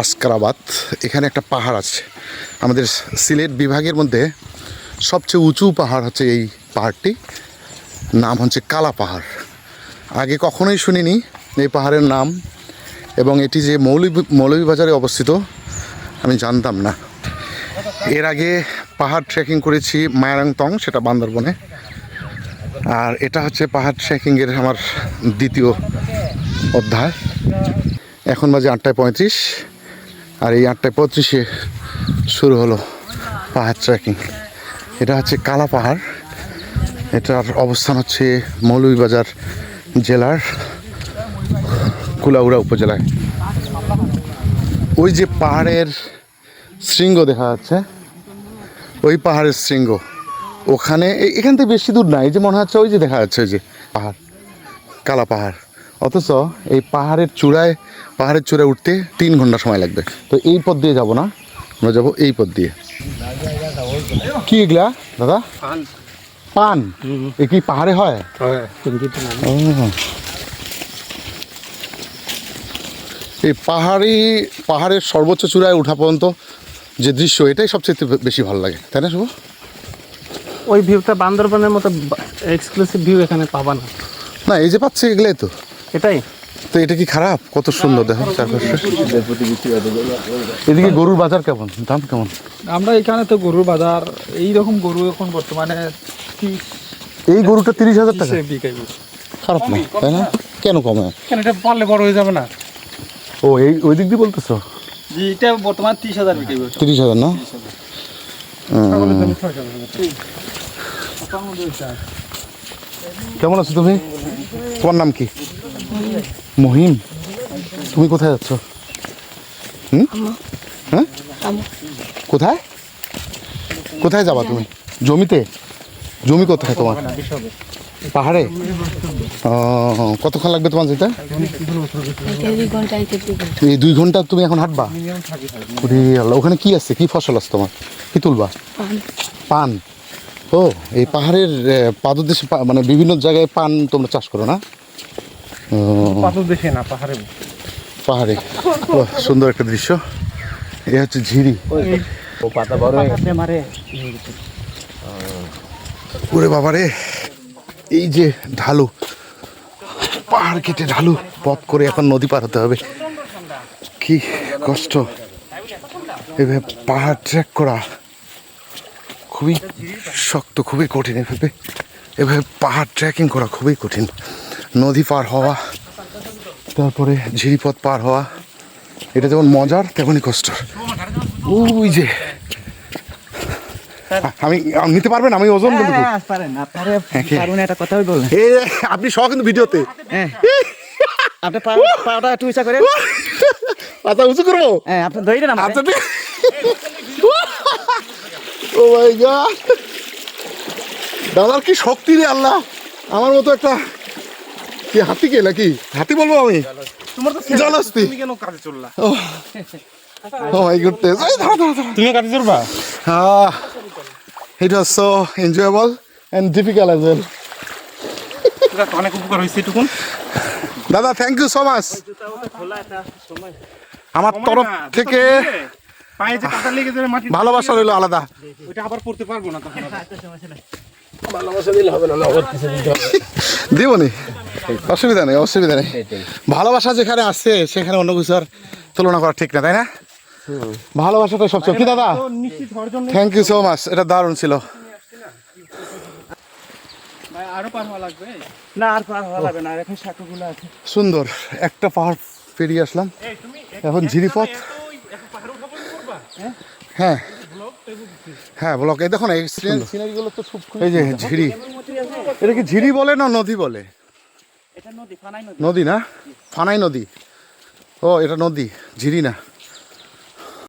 আসকারাবাদ এখানে একটা পাহাড় আছে। আমাদের সিলেট বিভাগের মধ্যে সবচেয়ে উঁচু পাহাড় হচ্ছে এই পাহাড়টি। নাম হচ্ছে কালা পাহাড়। আগে কখনোই শুনিনি এই পাহাড়ের নাম এবং এটি যে মৌলভী, মৌলভীবাজারে অবস্থিত, আমি জানতাম না। এর আগে পাহাড় ট্রেকিং করেছি মায়ারাংতং সেটা বান্দরবনে। আর এটা হচ্ছে পাহাড় ট্রেকিংয়ের আমার দ্বিতীয় অধ্যায়। এখন বাজে আটটায় পঁয়ত্রিশ, আর এই আটটায় পঁয়ত্রিশে শুরু হলো পাহাড় ট্রেকিং এটা হচ্ছে কালা পাহাড়। এটার অবস্থান হচ্ছে মৌলভীবাজার জেলার কুলাউড়া উপজেলায়। ওই যে পাহাড়ের শৃঙ্গ দেখা যাচ্ছে, ওই পাহাড়ের শৃঙ্গ। ওখানে এখান থেকে বেশি দূর না, এই যে মনে হচ্ছে ওই যে দেখা যাচ্ছে ওই যে পাহাড়, কালা পাহাড়। অথচ এই পাহাড়ের চূড়ায় পাহাড়ের চূড়ায় উঠতে তিন ঘণ্টা সময় লাগবে। তো এই পথ দিয়ে যাব না আমরা যাব এই পথ দিয়ে। কি এগুলা দাদা? পান। এ কি পাহাড়ে হয়? এই পাহাড়ি পাহাড়ের সর্বোচ্চ চূড়ায় ওঠা পর্যন্ত যে দৃশ্য এটাই সবচেয়ে বেশি ভালো লাগে। তাই না শুভ? ওই ভিউটা বান্দরবানের মতো এক্সক্লুসিভ ভিউ এখানে পাবা না। না এই যে পাচ্ছে এগুলাই তো। এটাই? তো এটা কি খারাপ? কত সুন্দর দেখো চারপাশে। এদিকে গরুর বাজার কেমন? দাম কেমন? আমরা এখানে তো গরুর বাজার এই রকম গরু এখন বর্তমানে এই গরুটা তিরিশ হাজার টাকা? খারাপ না তাই না? কেন কমে? কেন এটা পারলে বড় হয়ে যাবে না? ও এই ওই দিক দিয়ে বলতেছো? এটা বর্তমান তিরিশ হাজার তিরিশ হাজার না? কেমন আছো তুমি? তোমার নাম কি? মহিম তুমি কোথায় যাচ্ছ? হুম? হ্যাঁ? কোথায়? কোথায় যাবা তুমি? জমিতে? জমি কোথায় তোমার? পাহাড়ে? ও কতক্ষণ লাগবে তোমার যেতে? এই দুই ঘণ্টা তুমি এখন হাঁটবা? ওখানে কি আছে? কি ফসল আছে তোমার? কি তুলবা? পান। ও এই পাহাড়ের পাদদেশে মানে বিভিন্ন জায়গায় পান তোমরা চাষ করো না? পাথর দেখে না পাহাড়ে। পাহাড়ে। সুন্দর একটা দৃশ্য। এ হচ্ছে ঝিরি। মারে। ওরে বাবারে এই যে ঢালু। পাহাড় কেটে ঢালু পথ করে এখন নদী পার হতে হবে। কি কষ্ট। এভাবে পাহাড় ট্রেক করা খুবই শক্ত খুবই কঠিন এভাবে। এভাবে পাহাড় ট্রেকিং করা খুবই কঠিন। নদী পার হওয়া তারপরে ঝিরিপথ পার হওয়া। এটা যেমন মজার তেমনই কষ্ট ওই যে আমি নিতে পারবেন? আমি ওজন হ্যাঁ, বলবেন। এ আপনি সহ কিন্তু ভিডিওতে। হ্যাঁ। আপনি পাওয়াটা একটু ইচ্ছা করে উঁচু করব? হ্যাঁ আপনি ধরে না আচ্ছা ও মাই গড। দাদার কি শক্তি রে আল্লাহ। আমার মতো একটা কি হাতি কে নাকি? হাতি বলব আমি? তোমার তো জলস্তি তুমি কেন কাজে চললা? ও। মাই গুডনেস এই তুমি কাজে চলবা? Ah, it was so enjoyable and difficult as well. অনেক উপকার হয়েছে এটুকুন। দাদা থ্যাংক ইউ সো মাচ আমার তরফ থেকে পায়ে যে কাটা মাটি ভালোবাসা রইল আলাদা। ওইটা আবার পড়তে পারব না তখন দিবনি? অসুবিধা নেই অসুবিধা নেই। ভালোবাসা যেখানে আছে সেখানে অন্য কিছু আর তুলনা করা ঠিক না তাই না? ভালোবাসাটাই সবচেয়ে। কি দাদা? থ্যাংক ইউ সো মাচ এটা দারুণ ছিল। আরও পার হওয়া লাগবে? না আর পার হওয়া যাবে না এখন শাখাগুলো আছে। সুন্দর। একটা পাহাড় পেরিয়ে আসলাম। এখন ঝিরিপথ। হ্যাঁ। হ্যাঁ ব্লক এই দেখো না এই সিনারিগুলো তো খুব এই যে ঝিরি। এটা কি ঝিরি বলে না নদী বলে? নদী নদী। নদী না? ফানাই নদী। ও এটা নদী। ঝিরি না?